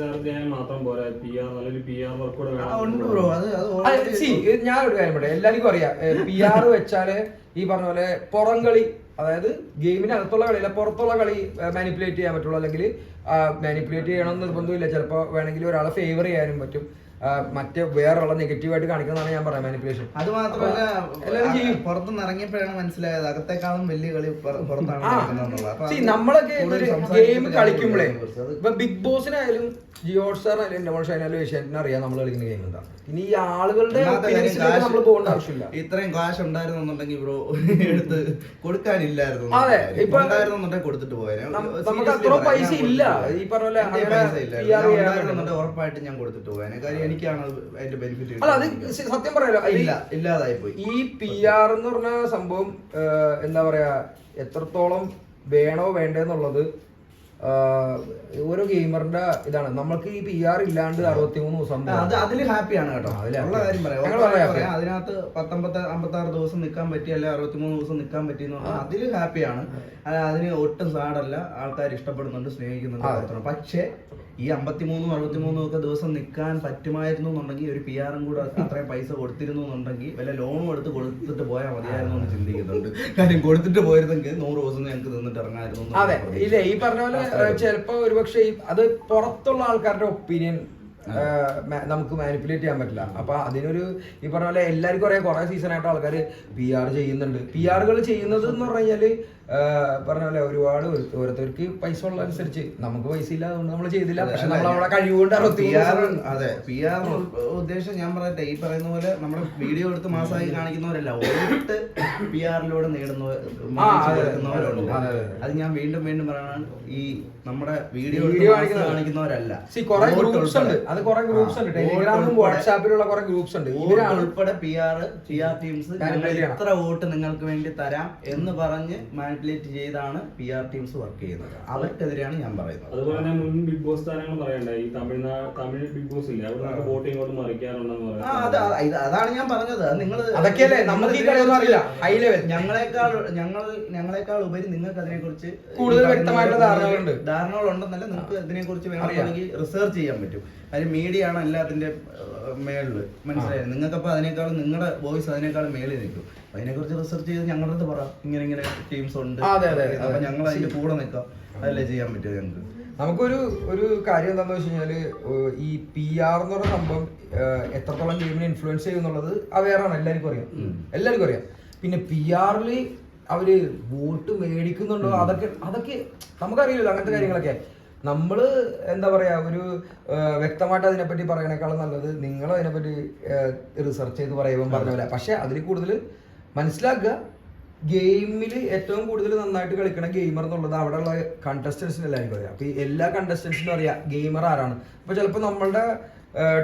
Charge മാത്രം പോരാ. P R നല്ലൊരു പി ആർ വർക്ക് കൂടെ ഉണ്ട് ബ്രോ അത് അത് see, ഇത് ഞാൻ ഒരു കാര്യം പറയാം എല്ലാവർക്കും അറിയാം. പി ആർ വെച്ചാൽ ഈ പറഞ്ഞ പോലെ പുറം കളി അതായത് ഗെയിമിനകത്തുള്ള കളിയില്ല പുറത്തുള്ള കളി മാനിപ്പുലേറ്റ് ചെയ്യാൻ പറ്റുള്ളൂ. അല്ലെങ്കിൽ മാനിപ്പുലേറ്റ് ചെയ്യണമെന്ന് നിർബന്ധമില്ല. ചിലപ്പോൾ വേണമെങ്കിൽ ഒരാളെ ഫേവർ ചെയ്യാനും പറ്റും. ആ, മറ്റേ വേറെ നെഗറ്റീവായിട്ട് കാണിക്കുന്നതാണ് ഞാൻ പറയാം മാനിപ്പുലേഷൻ അത് മാത്രമല്ല എല്ലാവരും ചെയ്യും. പുറത്തുനിന്ന് ഇറങ്ങിയപ്പോഴാണ് മനസ്സിലായത് അകത്തേക്കാളും വലിയ കളി പുറ- പുറത്താണ് ആ. നടക്കുന്നതെന്നുള്ളത്. അപ്പൊ See, അത് നമ്മളൊക്കെ കൂടുതൽ ഒരു ഗെയിം കളിക്കുമ്പോഴേ ഇപ്പൊ ബിഗ് ബോസിനായാലും ജിയോ സ്റ്റാറിനായാലും എന്റെ മോശമായാലും ഏഷ്യാറ്റിന് അറിയാം നമ്മൾ കളിക്കുന്ന ഗെയിം എന്താ? ഇനി ഈ ആളുകളുടെ നമ്മൾ പോകേണ്ട ആവശ്യമില്ല. ഇത്രയും കാശ് ഉണ്ടായിരുന്നുണ്ടെങ്കിൽ ബ്രോ എടുത്ത് കൊടുക്കാനില്ലായിരുന്നു അതെ, ഇപ്പൊ- കൊടുത്തിട്ട് പോയേനെ. നമുക്ക് അത്ര പൈസ ഇല്ല. ഈ പറഞ്ഞ പോലെ ഉറപ്പായിട്ട് ഞാൻ കൊടുത്തിട്ട് പോയേനെ. കാര്യം എനിക്കാണ് അതിന്റെ ബെനിഫിറ്റ് അല്ല അത് സത്യം പറയാലോ ഇല്ല ഇല്ലാതായി പോയി. ഈ പി ആർ എന്ന് പറഞ്ഞ സംഭവം എന്താ പറയാ എത്രത്തോളം വേണോ വേണ്ടെന്നുള്ളത് ഓരോ ഗെയിമറിന്റെ ഇതാണ്. നമ്മൾക്ക് ഈ പി ആർ ഇല്ലാണ്ട് അറുപത്തി മൂന്ന് ദിവസം അത് അതിൽ ഹാപ്പിയാണ് കേട്ടോ. ഉള്ള കാര്യം പറയാം. അതിനകത്ത് പത്തൊമ്പത് അമ്പത്തി ആറ് ദിവസം നിൽക്കാൻ പറ്റി അല്ലെ അറുപത്തി മൂന്ന് ദിവസം നിൽക്കാൻ പറ്റി എന്ന് പറഞ്ഞാൽ അതിൽ ഹാപ്പിയാണ്. അത് അതിന് ഒട്ടും സാടല്ല ആൾക്കാർ ഇഷ്ടപ്പെടുന്നുണ്ട് സ്നേഹിക്കുന്നുണ്ട് പക്ഷേ ഈ അമ്പത്തിമൂന്നും അറുപത്തിമൂന്നും ഒക്കെ ദിവസം നിൽക്കാൻ പറ്റുമായിരുന്നു എന്നുണ്ടെങ്കിൽ ഒരു പി ആറും കൂടെ അത്രയും പൈസ കൊടുത്തിരുന്നു എന്നുണ്ടെങ്കിൽ വല്ല ലോണും എടുത്ത് കൊടുത്തിട്ട് പോയാൽ മതിയായിരുന്നു എന്ന് ചിന്തിക്കുന്നുണ്ട്. കാര്യം കൊടുത്തിട്ട് പോയിരുന്നെങ്കിൽ നൂറ് ദിവസം ഞങ്ങൾക്ക് നിന്നിട്ട് ഇറങ്ങായിരുന്നു അതെ. ഇല്ല ഈ പറഞ്ഞ പോലെ ചിലപ്പോ ഒരുപക്ഷെ അത് പുറത്തുള്ള ആൾക്കാരുടെ ഒപ്പീനിയൻ നമുക്ക് മാനിപ്പുലേറ്റ് ചെയ്യാൻ പറ്റില്ല. അപ്പൊ അതിനൊരു ഈ പറഞ്ഞ പോലെ എല്ലാവർക്കും അറിയാം കുറെ സീസൺ ആയിട്ട് ആൾക്കാർ പി ആർ ചെയ്യുന്നുണ്ട്. പി ആറുകൾ ചെയ്യുന്നത് എന്ന് പറഞ്ഞു കഴിഞ്ഞാൽ പറഞ്ഞ പോലെ ഒരുപാട് ഒരു- ഓരോരുത്തർക്ക് പൈസ ഉള്ള അനുസരിച്ച് നമുക്ക് പൈസ ഇല്ല അതുകൊണ്ട് നമ്മൾ ചെയ്തില്ല. പക്ഷെ നമ്മൾ നമ്മളെ കഴിവുകൊണ്ട് അതെ പി ആർ ഉദ്ദേശം ഞാൻ പറയട്ടെ ഈ പറയുന്ന പോലെ നമ്മുടെ വീഡിയോ എടുത്ത് മാസമായി കാണിക്കുന്നവരല്ല. ഒരിട്ട് പി ആറിലൂടെ നേടുന്ന ആ, അതെ, ഞാൻ വീണ്ടും വീണ്ടും പറയണം ഈ നമ്മുടെ വീഡിയോ കാണിക്കുന്നവരല്ല. അത് കുറെ ഗ്രൂപ്പ്സ് ഉണ്ട്. ടെലിഗ്രാമിലും. വാട്സാപ്പിലുള്ള കുറെ ഗ്രൂപ്പ്സ് ഉണ്ട്. ഇവരാണ് ഉൾപ്പെടെ P R P R teams. എത്ര വോട്ട് നിങ്ങൾക്ക് വേണ്ടി തരാം എന്ന് പറഞ്ഞ് മാനിപ്പുലേറ്റ് ചെയ്താണ് പി ആർ ടീംസ് വർക്ക് ചെയ്യുന്നത്. അവർക്കെതിരെയാണ് ഞാൻ പറയുന്നത്. അതുപോലെ തന്നെ മുൻ ബിഗ് ബോസ് താരങ്ങൾ പറയണ്ട ഈ തമിഴ്നാട് തമിഴ് ബിഗ് ബോസ് ഇല്ല? അവിടെ വോട്ട് ഇങ്ങോട്ട് മറിക്കാറുണ്ടെന്ന് ആ അത് പറയാം ഇത് അതാണ് ഞാൻ പറഞ്ഞത്. നിങ്ങൾ അതൊക്കെയല്ലേ? നമുക്ക് അറിയില്ല. ഹൈ ലെവൽ ഞങ്ങളെക്കാൾ ഞങ്ങൾ ഞങ്ങളെക്കാൾ ഉപരി നിങ്ങൾക്ക് അതിനെ കുറിച്ച് കൂടുതൽ വ്യക്തമായിട്ടുള്ള ധാരണകളുണ്ട്. ധാരണകളുണ്ടെന്നല്ല നിങ്ങൾക്ക് അതിനെ കുറിച്ച്. വേണമെങ്കിൽ റിസർച്ച് ചെയ്യാൻ പറ്റും. കാര്യം മീഡിയ ആണ് എല്ലാത്തിന്റെ മേളിൽ. മനസ്സിലായത് നിങ്ങൾക്കപ്പോ അതിനേക്കാളും നിങ്ങളുടെ വോയിസ് അതിനേക്കാളും മേളിൽ നിൽക്കും. അതിനെ കുറിച്ച് റിസർച്ച് ചെയ്ത് ഞങ്ങളുടെ അടുത്ത് പറ. ഇങ്ങനെ ഇങ്ങനെ ടീംസ് ഉണ്ട്. അപ്പൊ ഞങ്ങൾ അതിന്റെ കൂടെ നിൽക്കാം. അതല്ലേ ചെയ്യാൻ പറ്റുമോ ഞങ്ങൾക്ക്. നമുക്കൊരു ഒരു കാര്യം എന്താണെന്ന് വെച്ച് കഴിഞ്ഞാൽ ഈ പി ആർ എന്ന് പറയുന്ന സംഭവം എത്രത്തോളം ഗെയിമിനെ ഇൻഫ്ലുവൻസ് ചെയ്യുന്നുള്ളത് അവയറാണ് എല്ലാവർക്കും അറിയാം. എല്ലാവർക്കും അറിയാം. പിന്നെ പി ആറിൽ അവർ വോട്ട് മേടിക്കുന്നുണ്ടോ? അതൊക്കെ അതൊക്കെ നമുക്കറിയില്ലല്ലോ അങ്ങനത്തെ കാര്യങ്ങളൊക്കെ. നമ്മൾ എന്താ പറയുക ഒരു വ്യക്തമായിട്ട് അതിനെപ്പറ്റി പറയണേക്കാളും നല്ലത് നിങ്ങൾ അതിനെപ്പറ്റി റിസർച്ച് ചെയ്ത് പറയുമ്പോൾ പറഞ്ഞ പോലെ. പക്ഷെ അതിൽ കൂടുതൽ മനസ്സിലാക്കുക ഗെയിമിൽ ഏറ്റവും കൂടുതൽ നന്നായിട്ട് കളിക്കണ ഗെയിമർ എന്നുള്ളത് അവിടെയുള്ള കണ്ടസ്റ്റൻസിന് എല്ലാവർക്കും അറിയാം അപ്പോൾ ഈ എല്ലാ കണ്ടസ്റ്റൻസിനും അറിയാം ഗെയിമർ ആരാണ്. അപ്പോൾ ചിലപ്പോൾ നമ്മളുടെ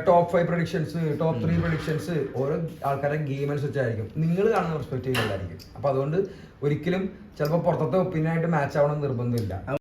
top five predictions top three predictions ഓരോ ആൾക്കാരുടെ ഗെയിം അനുസരിച്ചായിരിക്കും. നിങ്ങൾ കാണുന്ന പെർസ്പെക്റ്റീവ് അല്ലായിരിക്കും അപ്പോൾ അതുകൊണ്ട് ഒരിക്കലും ചിലപ്പോൾ പുറത്തത്തെ ഒപ്പീനിയൻ ആയിട്ട് മാച്ച് ആവണം നിർബന്ധമില്ല.